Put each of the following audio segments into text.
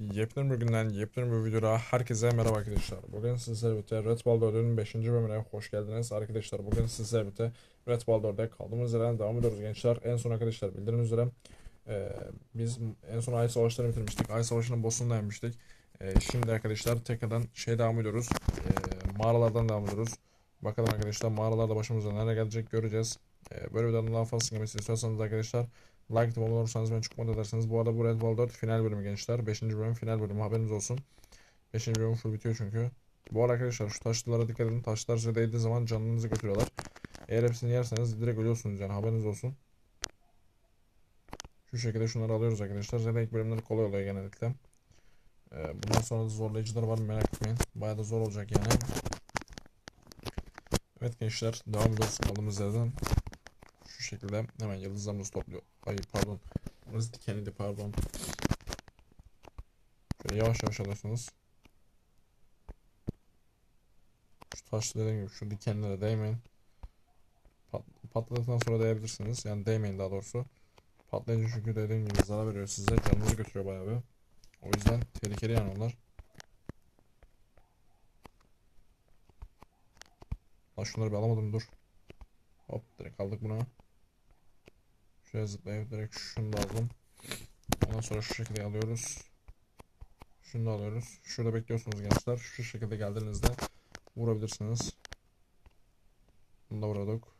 Yepyeni bir günden yepyeni bir videoda herkese merhaba arkadaşlar. Bugün sizlerle birlikte Red Ball 4'ün 5. bölümüne hoş geldiniz arkadaşlar. Bugün sizlerle birlikte Red Ball 4'te kaldığımız yerden devam ediyoruz gençler. En son arkadaşlar bildiğiniz üzere e, biz en son Ay Savaşları'nı bitirmiştik. Ay Savaşı'nın boss'unu yenmiştik. E, şimdi arkadaşlar tekrardan şey devam ediyoruz. E, mağaralardan devam ediyoruz. Bakalım arkadaşlar mağaralarda başımıza neler gelecek göreceğiz. E, böyle videoların daha fazla gelmesini istiyorsanız arkadaşlar Like abone olursanız beni çok mutlu edersiniz. Bu arada bu Red Ball 4 final bölümü gençler. 5. bölüm final bölümü haberiniz olsun. 5. bölüm full bitiyor çünkü. Bu arada arkadaşlar şu taşlılara dikkat edin. Taşlar size değdiği zaman canınızı götürüyorlar. Eğer hepsini yerseniz direkt ölüyorsunuz yani haberiniz olsun. Şu şekilde şunları alıyoruz arkadaşlar. Zaten ilk bölümler kolay oluyor genellikle. Ee, bundan sonra da zorlayıcılar var merak etmeyin. Bayağı da zor olacak yani. Evet gençler devam ediyoruz kaldığımız yerden. Şekilde hemen yıldızlarımızı topluyor. Ay pardon. Burası dikenliydi pardon. Şöyle yavaş yavaş alıyorsunuz. Şu taşlı dediğim gibi şu dikenlere değmeyin. Pat patladıktan sonra değebilirsiniz. Yani değmeyin daha doğrusu. Patlayınca çünkü dediğim gibi zarar veriyor size. Canınızı götürüyor bayağı bir. O yüzden tehlikeli yani onlar. Lan şunları bir alamadım dur. Hop direkt aldık bunu. Şuraya zıplayıp direkt şunu da aldım. Ondan sonra şu şekilde alıyoruz. Şunu da alıyoruz. Şurada bekliyorsunuz gençler. Şu şekilde geldiğinizde vurabilirsiniz. Bunu da vurduk.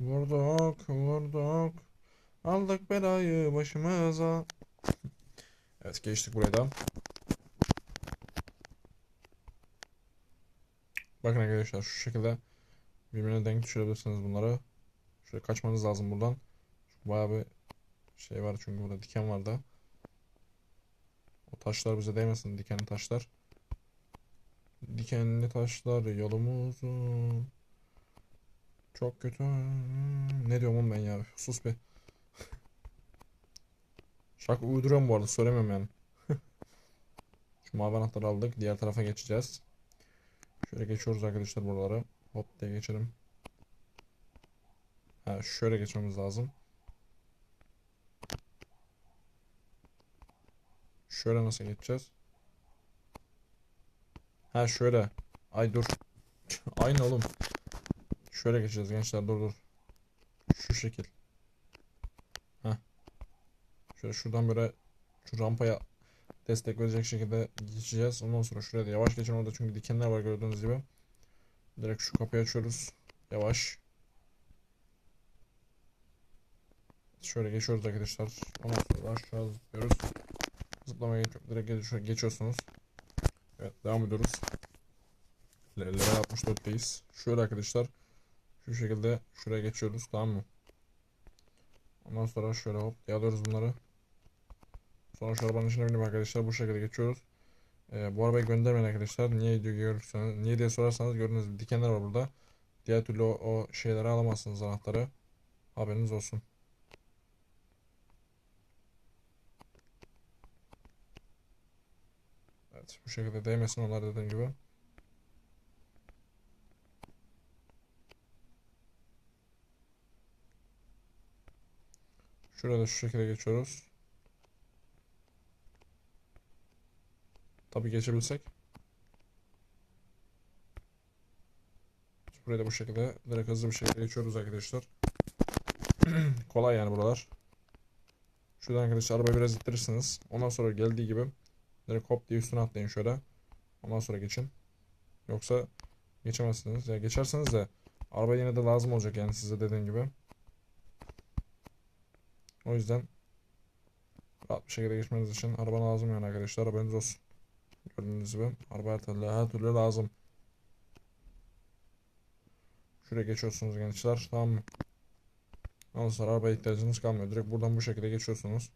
Vurduk, vurduk. Aldık belayı başımıza. Evet geçtik buraya da. Bakın arkadaşlar şu şekilde birbirine denk düşürebilirsiniz bunları. Şöyle kaçmanız lazım buradan. Çünkü bayağı bir şey var çünkü burada diken var da. O taşlar bize değmesin dikenli taşlar. Dikenli taşlar yolumuzu çok kötü. Ne diyorum oğlum ben ya? Sus be. Şarkı uyduruyorum bu arada söylemiyorum yani. Şu mavi anahtarı aldık. Diğer tarafa geçeceğiz. Şöyle geçiyoruz arkadaşlar buraları. Hop diye geçelim. Şöyle geçmemiz lazım. Şöyle nasıl geçeceğiz? Ha şöyle. Ay dur. Aynı oğlum. Şöyle geçeceğiz gençler dur dur. Şu şekil. Ha. Şöyle şuradan böyle şu rampaya destek verecek şekilde geçeceğiz. Ondan sonra şuraya da yavaş geçin orada çünkü dikenler var gördüğünüz gibi. Direkt şu kapıyı açıyoruz. Yavaş. Şöyle geçiyoruz arkadaşlar. Ondan sonra aşağı zıplıyoruz. Zıplamaya geç direkt geç geçiyorsunuz. Evet devam ediyoruz. Le- Level 64'teyiz. Şöyle arkadaşlar. Şu şekilde şuraya geçiyoruz tamam mı? Ondan sonra şöyle hop alıyoruz bunları. Sonra şu arabanın içine binip arkadaşlar bu şekilde geçiyoruz. Ee, bu arabayı göndermeyin arkadaşlar. Niye diyor görürseniz, niye diye sorarsanız gördüğünüz dikenler var burada. Diğer türlü o, o şeyleri alamazsınız anahtarı. Haberiniz olsun. Bu şekilde değmesin onlar dediğim gibi. Şurada şu şekilde geçiyoruz. Tabii geçebilsek. Burayı da bu şekilde direkt hızlı bir şekilde geçiyoruz arkadaşlar. Kolay yani buralar. Şuradan arkadaşlar arabayı biraz ittirirsiniz. Ondan sonra geldiği gibi direkt hop diye üstüne atlayın şöyle. Ondan sonra geçin. Yoksa geçemezsiniz. Ya geçerseniz de araba yine de lazım olacak yani size dediğim gibi. O yüzden rahat bir şekilde geçmeniz için araba lazım yani arkadaşlar haberiniz olsun. Gördüğünüz gibi araba her türlü, her türlü lazım. Şuraya geçiyorsunuz gençler tamam mı? Ondan sonra arabaya ihtiyacınız kalmıyor. Direkt buradan bu şekilde geçiyorsunuz.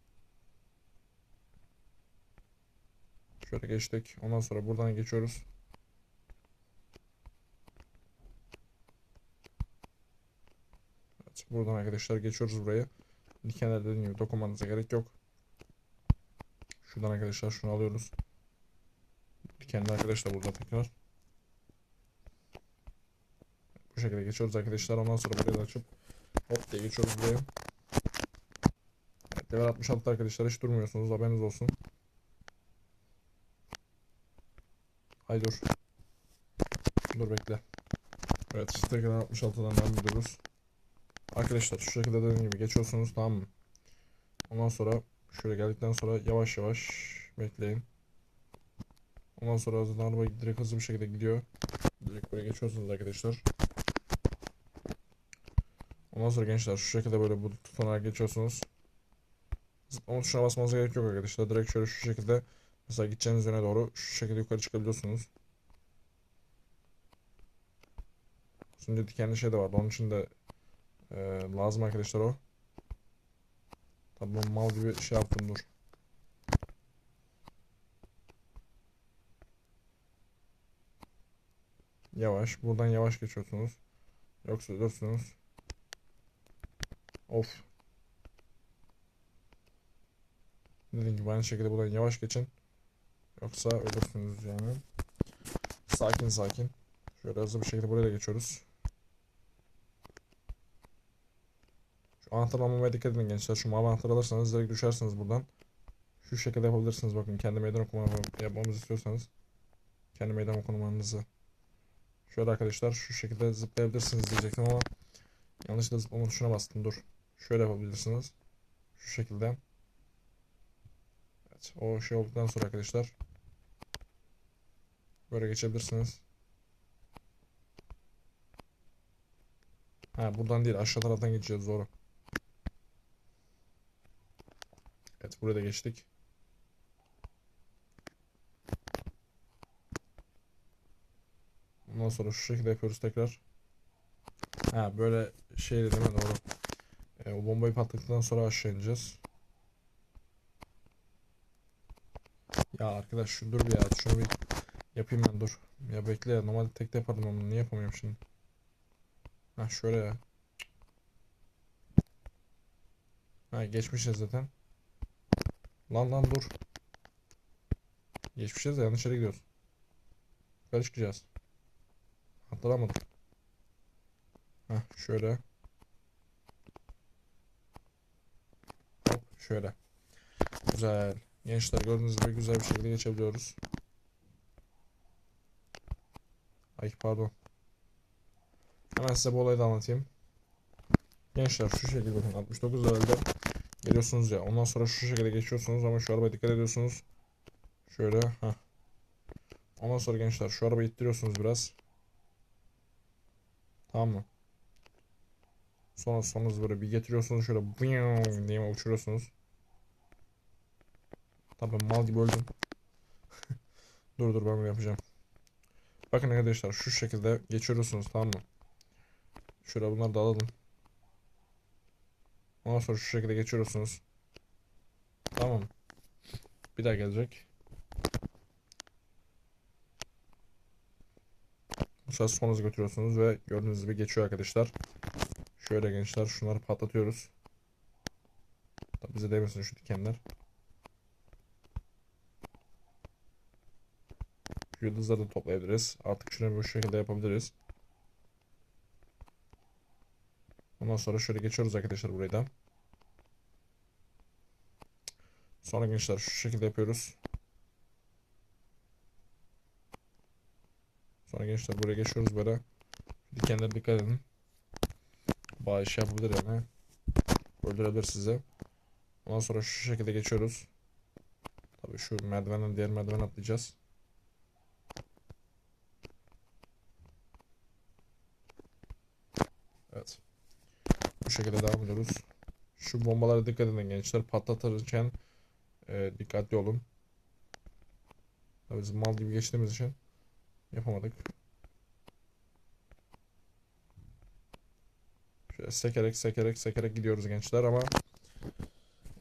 Şöyle geçtik. Ondan sonra buradan geçiyoruz. Evet, buradan arkadaşlar geçiyoruz burayı. Dikenler dediğim gibi dokunmanıza gerek yok. Şuradan arkadaşlar şunu alıyoruz. Dikenli arkadaşlar burada tekrar. Bu şekilde geçiyoruz arkadaşlar. Ondan sonra burayı da açıp hop diye geçiyoruz buraya. Evet, Level 66 arkadaşlar hiç durmuyorsunuz haberiniz olsun. Ay dur. Dur bekle. Evet işte tekrar 66'dan devam ediyoruz. Arkadaşlar şu şekilde dediğim gibi geçiyorsunuz tamam mı? Ondan sonra şöyle geldikten sonra yavaş yavaş bekleyin. Ondan sonra zaten araba direkt hızlı bir şekilde gidiyor. Direkt buraya geçiyorsunuz arkadaşlar. Ondan sonra gençler şu şekilde böyle bu tutanarak geçiyorsunuz. Zıplama tuşuna basmanıza gerek yok arkadaşlar. Direkt şöyle şu şekilde mesela gideceğiniz yöne doğru şu şekilde yukarı çıkabiliyorsunuz. Şimdi dikenli şey de vardı. Onun için de e, lazım arkadaşlar o. Tabii ben mal gibi şey yaptım dur. Yavaş. Buradan yavaş geçiyorsunuz. Yoksa ölürsünüz. Of. Dediğim gibi aynı şekilde buradan yavaş geçin. Yoksa ölürsünüz yani. Sakin sakin. Şöyle hızlı bir şekilde buraya geçiyoruz. Şu anahtar almamaya dikkat edin gençler. Şu mavi anahtarı alırsanız direkt düşersiniz buradan. Şu şekilde yapabilirsiniz. Bakın kendi meydan okuma yap- yapmamızı istiyorsanız. Kendi meydan okumanızı. Şöyle arkadaşlar şu şekilde zıplayabilirsiniz diyecektim ama yanlışlıkla zıplama tuşuna bastım. Dur. Şöyle yapabilirsiniz. Şu şekilde. Evet. O şey olduktan sonra arkadaşlar böyle geçebilirsiniz. Ha buradan değil aşağı taraftan geçeceğiz doğru. Evet buraya da geçtik. Ondan sonra şu şekilde yapıyoruz tekrar. Ha böyle şeyle değil mi doğru. E, o bombayı patlattıktan sonra aşağı ineceğiz. Ya arkadaş şu dur bir ya şunu bir yapayım ben dur. Ya bekle ya normalde tekte yapardım ama niye yapamıyorum şimdi. Ha şöyle ya. Ha geçmişiz zaten. Lan lan dur. Geçmişiz de yanlış yere gidiyoruz. Yukarı çıkacağız. Atlayamadım. Heh, şöyle. Hop, şöyle. Güzel. Gençler gördüğünüz gibi güzel bir şekilde geçebiliyoruz. Ay pardon. Hemen size bu olayı da anlatayım. Gençler şu şekilde bakın 69 levelde geliyorsunuz ya. Ondan sonra şu şekilde geçiyorsunuz ama şu arabaya dikkat ediyorsunuz. Şöyle. Heh. Ondan sonra gençler şu arabayı ittiriyorsunuz biraz. Tamam mı? Sonra sonunuz böyle bir getiriyorsunuz şöyle bıyım diye uçuruyorsunuz. Tabii mal gibi öldüm. Dur dur ben bunu yapacağım. Bakın arkadaşlar şu şekilde geçiyorsunuz tamam mı? Şöyle bunları da alalım. Ondan sonra şu şekilde geçiyorsunuz. Tamam. Bir daha gelecek. Bu sefer son götürüyorsunuz ve gördüğünüz gibi geçiyor arkadaşlar. Şöyle gençler şunları patlatıyoruz. Tabi bize değmesin şu dikenler. Yıldızları da toplayabiliriz. Artık şunu bu şekilde yapabiliriz. Ondan sonra şöyle geçiyoruz arkadaşlar burayı da. Sonra gençler şu şekilde yapıyoruz. Sonra gençler buraya geçiyoruz böyle. Dikenlere dikkat edin. Bayağı şey yapabilir yani. Öldürebilir sizi. Ondan sonra şu şekilde geçiyoruz. Tabii şu merdivenden diğer merdiven atlayacağız. Evet. Bu şekilde devam ediyoruz. Şu bombalara dikkat edin gençler. Patlatırken e, dikkatli olun. Biz mal gibi geçtiğimiz için yapamadık. Şöyle sekerek sekerek sekerek gidiyoruz gençler ama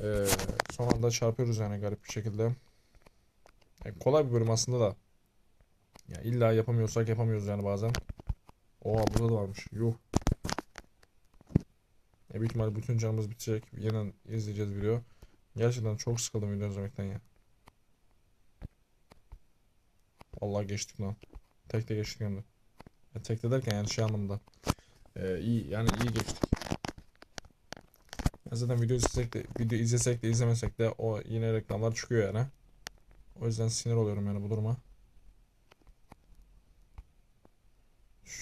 e, son anda çarpıyoruz yani garip bir şekilde. Yani kolay bir bölüm aslında da. Ya illa yapamıyorsak yapamıyoruz yani bazen. Oha burada da varmış. Yuh. Ya büyük ihtimalle bütün canımız bitecek. Yeniden izleyeceğiz video. Gerçekten çok sıkıldım video izlemekten ya. Vallahi geçtik lan. Tekte geçtik hem de. Ya tekte derken yani şey anlamda. Ee, iyi yani iyi geçtik. Ya zaten video izlesek de video izlesek de izlemesek de o yine reklamlar çıkıyor yani. O yüzden sinir oluyorum yani bu duruma.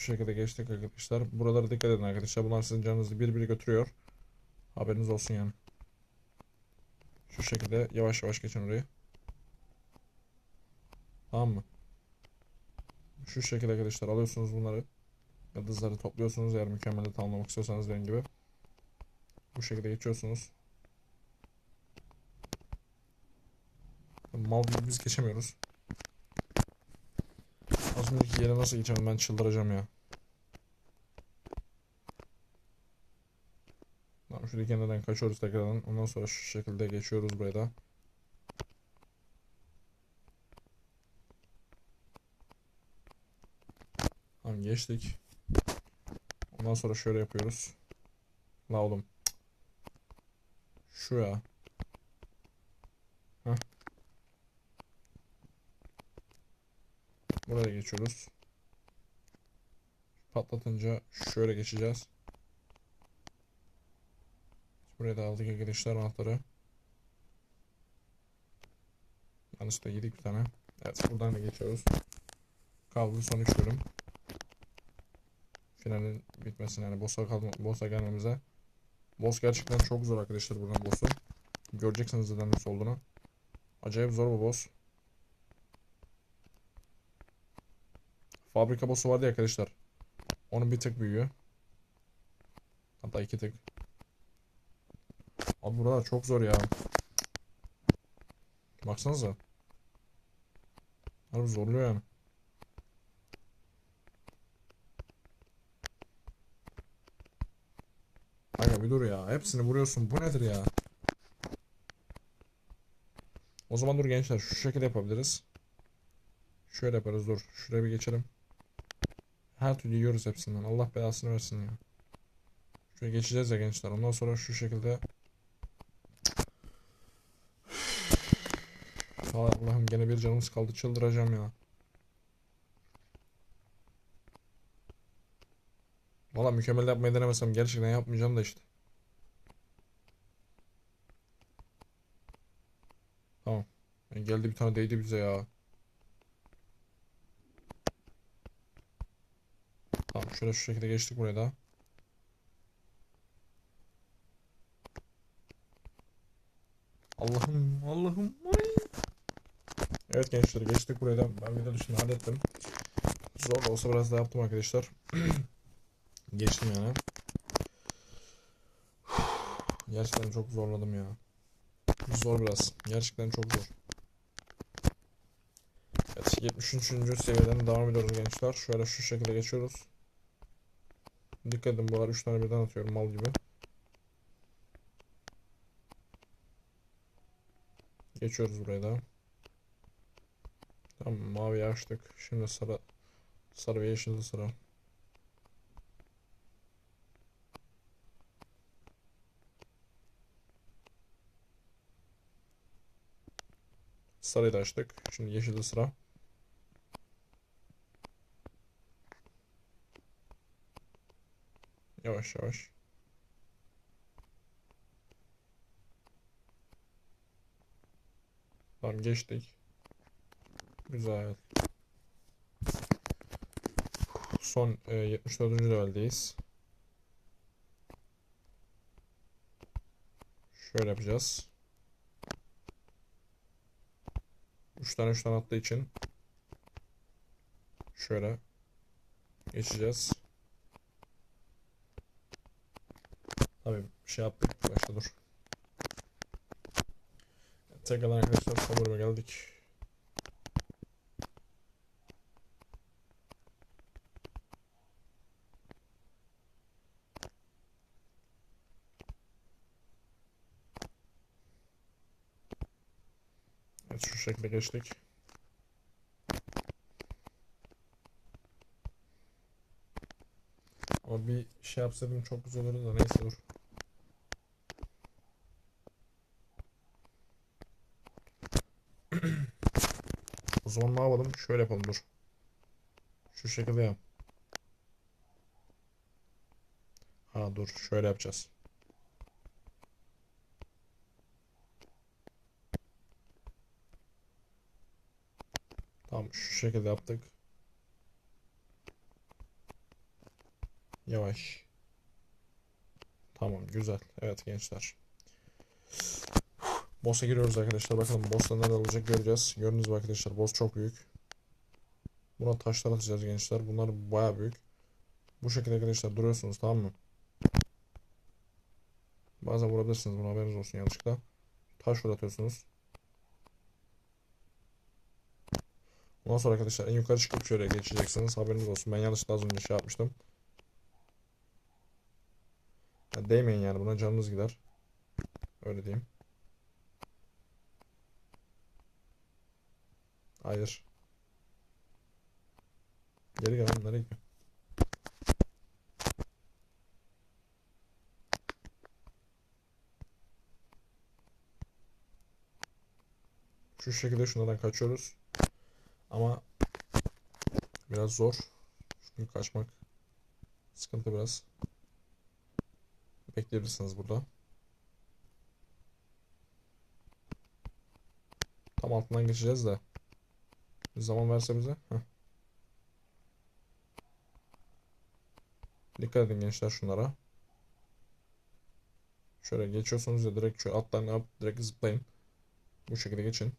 Şekilde geçtik arkadaşlar. Buralara dikkat edin arkadaşlar. Bunlar sizin canınızı bir bir götürüyor. Haberiniz olsun yani. Şu şekilde yavaş yavaş geçin orayı. Tamam mı? Şu şekilde arkadaşlar alıyorsunuz bunları. Yıldızları topluyorsunuz eğer mükemmel de tamamlamak istiyorsanız dediğim gibi. Bu şekilde geçiyorsunuz. Mal gibi biz geçemiyoruz. Az önceki yere nasıl geçemem ben çıldıracağım ya. Şuradaki kenardan kaçıyoruz tekrardan. Ondan sonra şu şekilde geçiyoruz buraya da. Tamam geçtik. Ondan sonra şöyle yapıyoruz. La oğlum. Şu ya. Heh. Buraya geçiyoruz. Patlatınca şöyle geçeceğiz. Buraya da aldık arkadaşlar anahtarı. Yanlışlıkla yedik bir tane. Evet buradan da geçiyoruz. Kaldı son 3 bölüm. Finalin bitmesine yani boss'a kalma, boss'a gelmemize. Boss gerçekten çok zor arkadaşlar buradan boss'u. Göreceksiniz zaten nasıl olduğunu. Acayip zor bu boss. Fabrika boss'u vardı ya arkadaşlar. Onun bir tık büyüyor. Hatta iki tık. Abi buralar çok zor ya. Baksanıza. Harbi zorluyor yani. Kanka bir dur ya. Hepsini vuruyorsun. Bu nedir ya? O zaman dur gençler. Şu şekilde yapabiliriz. Şöyle yaparız dur. Şuraya bir geçelim. Her türlü yiyoruz hepsinden. Allah belasını versin ya. Şöyle geçeceğiz ya gençler. Ondan sonra şu şekilde Vay Allah'ım gene bir canımız kaldı. Çıldıracağım ya. Valla mükemmel yapmayı denemesem gerçekten yapmayacağım da işte. Tamam. Yani geldi bir tane değdi bize ya. Tamam şöyle şu şekilde geçtik buraya da. Allah'ım Allah'ım. Ay. Evet gençler geçtik buraya da. Ben video dışında hallettim. Zor da olsa biraz daha yaptım arkadaşlar. Geçtim yani. Gerçekten çok zorladım ya. Zor biraz. Gerçekten çok zor. Evet 73. seviyeden devam ediyoruz gençler. Şöyle şu şekilde geçiyoruz. Dikkat edin buralar 3 tane birden atıyorum mal gibi. Geçiyoruz buraya da. Tamam mavi açtık. Şimdi sarı sarı ve yeşil sıra. Sarıyı da açtık. Şimdi yeşil sıra. Yavaş yavaş. Tamam geçtik. Güzel. Son e, 74. leveldeyiz. Şöyle yapacağız. 3 tane 3 tane attığı için şöyle geçeceğiz. Tabii şey yaptık. Başta dur. Tekrardan arkadaşlar bölüme geldik. Evet şu şekilde geçtik. Ama bir şey yapsaydım çok güzel olurdu da neyse dur. O zaman ne yapalım? Şöyle yapalım dur. Şu şekilde yap. Ha dur şöyle yapacağız. Tamam şu şekilde yaptık. Yavaş. Tamam güzel. Evet gençler. Boss'a giriyoruz arkadaşlar. Bakalım boss'ta neler olacak göreceğiz. Gördüğünüz gibi arkadaşlar boss çok büyük. Buna taşlar atacağız gençler. Bunlar baya büyük. Bu şekilde arkadaşlar duruyorsunuz tamam mı? Bazen vurabilirsiniz. Buna haberiniz olsun yanlışlıkla. Taş fırlatıyorsunuz. Ondan sonra arkadaşlar en yukarı çıkıp şöyle geçeceksiniz. Haberiniz olsun. Ben yanlışlıkla az önce şey yapmıştım. Ya değmeyin yani buna canınız gider. Öyle diyeyim. Hayır. Geri gel nereye gidiyorsun? Şu şekilde şunlardan kaçıyoruz. Ama biraz zor. Çünkü kaçmak sıkıntı biraz. Bekleyebilirsiniz burada. Tam altından geçeceğiz de. Bir zaman verse bize. Heh. Dikkat edin gençler şunlara. Şöyle geçiyorsunuz ya direkt şöyle atlayın direkt zıplayın. Bu şekilde geçin.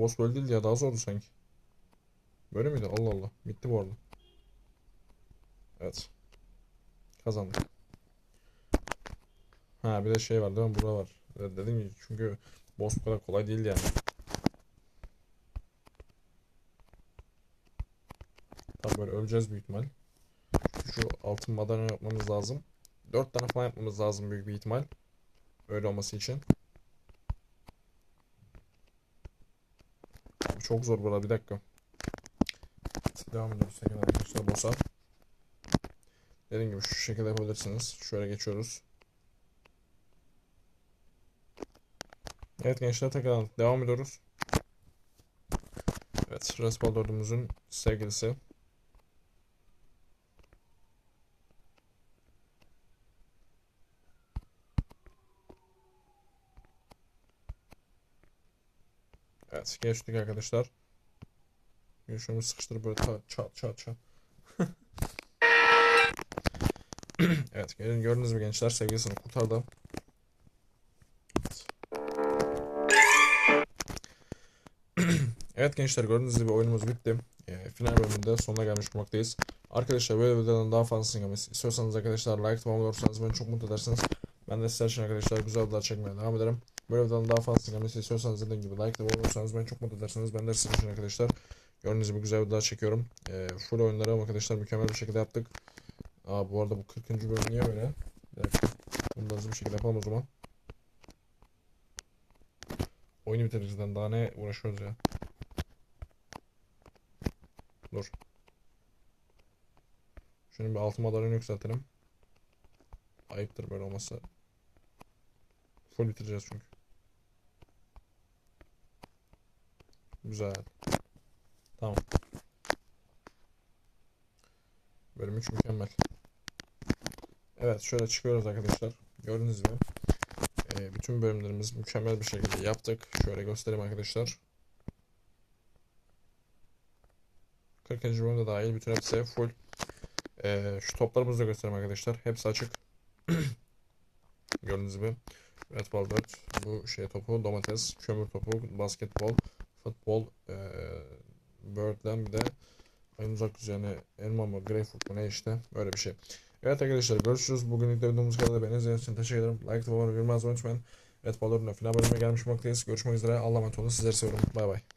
Boss böyle değildi ya daha zordu sanki. Böyle miydi? Allah Allah. Bitti bu arada. Evet. Kazandık. Ha bir de şey var değil mi? Burada var. Evet, Dedim ki çünkü boss bu kadar kolay değil yani. Tabii böyle öleceğiz büyük ihtimal. Şu altın madalya yapmamız lazım. 4 tane falan yapmamız lazım büyük bir ihtimal. Öyle olması için. Çok zor burada bir dakika. Devam ediyoruz tekrar arkadaşlar boss'a. Dediğim gibi şu şekilde yapabilirsiniz. Şöyle geçiyoruz. Evet gençler tekrar devam ediyoruz. Evet 4'ümüzün sevgilisi. Evet geçtik arkadaşlar. Şunu sıkıştırıp böyle çat çat çat. Evet gördünüz mü gençler sevgilisini kurtardı. Evet gençler gördüğünüz gibi oyunumuz bitti. Ee, final bölümünde sonuna gelmiş bulunmaktayız. Arkadaşlar böyle videoların daha fazlasını gelmesi istiyorsanız arkadaşlar like tamam olursanız beni çok mutlu edersiniz. Ben de sizler için arkadaşlar güzel videolar çekmeye devam ederim. Böyle videoların daha fazlasını gelmesi istiyorsanız dediğim gibi like tamam olursanız beni çok mutlu edersiniz. Ben de sizler için arkadaşlar gördüğünüz gibi güzel videolar çekiyorum. Ee, full oyunları arkadaşlar mükemmel bir şekilde yaptık. Aa bu arada bu 40. bölüm niye böyle? Bir. Bunu da hızlı bir şekilde yapalım o zaman. Oyunu bitiririz lan. Daha ne uğraşıyoruz ya. Dur. Şunun bir altı madalyonu yükseltelim. Ayıptır böyle olmasa. Full bitireceğiz çünkü. Güzel. Tamam. Bölüm 3 mükemmel. Evet şöyle çıkıyoruz arkadaşlar. Gördüğünüz gibi. e, bütün bölümlerimiz mükemmel bir şekilde yaptık. Şöyle göstereyim arkadaşlar. 40. bölümde dahil bütün hepsi full. E, şu toplarımızı da göstereyim arkadaşlar. Hepsi açık. Gördüğünüz gibi. Red Ball 4. Bu şey topu. Domates. Kömür topu. Basketbol. Futbol. E, Birdland bir de uzak yani elma mı greyfurt mu ne işte öyle bir şey. Evet arkadaşlar görüşürüz. Bugünlük de videomuz kadar. Beni izlediğiniz için teşekkür ederim. Like olmayı unutmayın. Evet Balor'un final bölümüne gelmiş bulunmaktayız. Görüşmek üzere. Allah'a emanet olun. Sizleri seviyorum. Bay bay.